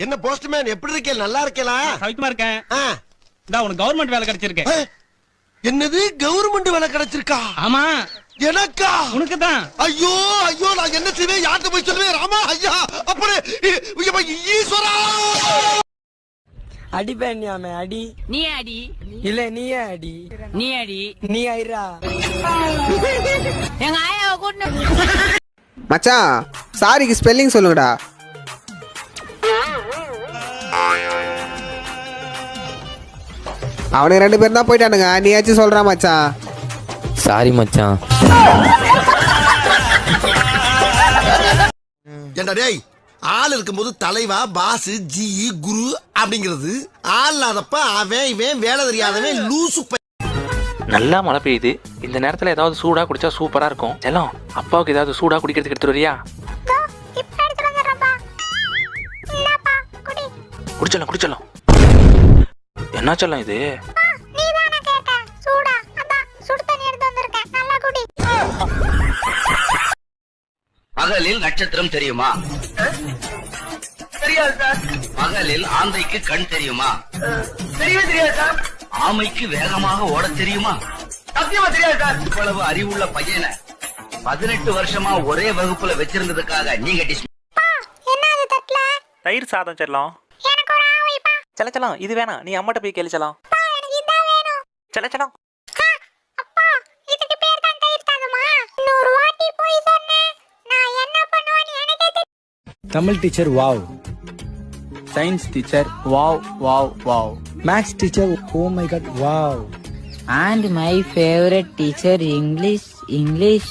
என்ன போஸ்ட்மேன் எப்படி இருக்கே? நல்லா இருக்கேலா சவிக்குமா இருக்கேன். இந்தா உனக்கு கவர்மெண்ட் வேலை கிடைச்சிருக்கு. என்னது? கவர்மெண்ட் வேலை கிடைச்சிருக்கா? ஆமா. எனக்கா? உனக்கு தான் ஐயோ ஐயோ நான் என்ன செய்வேன்? யார்கிட்ட போய் சொல்லுவேன்? ராமா ஐயா ஐயப்பா, ஈஸ்வரா! அடிப்பேன்யாமே அடி. நீ அடி. இல்ல நீயே அடி. நீ அடி. நீ ஐரா. எங்க ஆயாவை கூட்டு மச்சான் சாரிக்கு ஸ்பெல்லிங் சொல்லுங்கடா. அவனுக்கு ரெண்டு பேரும் தான் போயிட்டானுங்க. நீயாச்சும் சொல்றா மச்சான். சாரி மச்சான். ஏண்டா டேய் ஆள் இருக்கும்போது தலைவா பாஸ் ஜி குரு அப்படிங்கிறது. ஆள் இல்லாதப்ப அவன் இவன் வேலை தெரியாதவன் லூசு பையன். நல்லா மழை பெய்யுது. இந்த நேரத்துல ஏதாவது சூடா குடிச்சா சூப்பரா இருக்கும். செல்லம் அப்பாவுக்கு ஏதாவது சூடா குடிக்கிறதுக்கு எடுத்துட்டு வரியா குடிச்சலாம் குடிச்சலாம் என்ன செல்லம் இது? பகலில் நட்சத்திரம் தெரியுமா? பகலில் ஆந்தைக்கு கண் தெரியுமா? ஆமைக்கு வேகமாக ஓட தெரியுமா? இவ்வளவு அறிவுள்ள பையனை பதினெட்டு வருஷமா ஒரே வகுப்புல வச்சிருந்ததுக்காக நீங்க தயிர் சாதம் செல்லம். செல்ல செல்லம் இது வேணாம். நீ அம்மாட்ட போய் கேளு செல்லம் செல்ல செல்லம் Tamil teacher wow. Science teacher wow wow wow. Maths teacher oh my god wow. And my favorite teacher English English.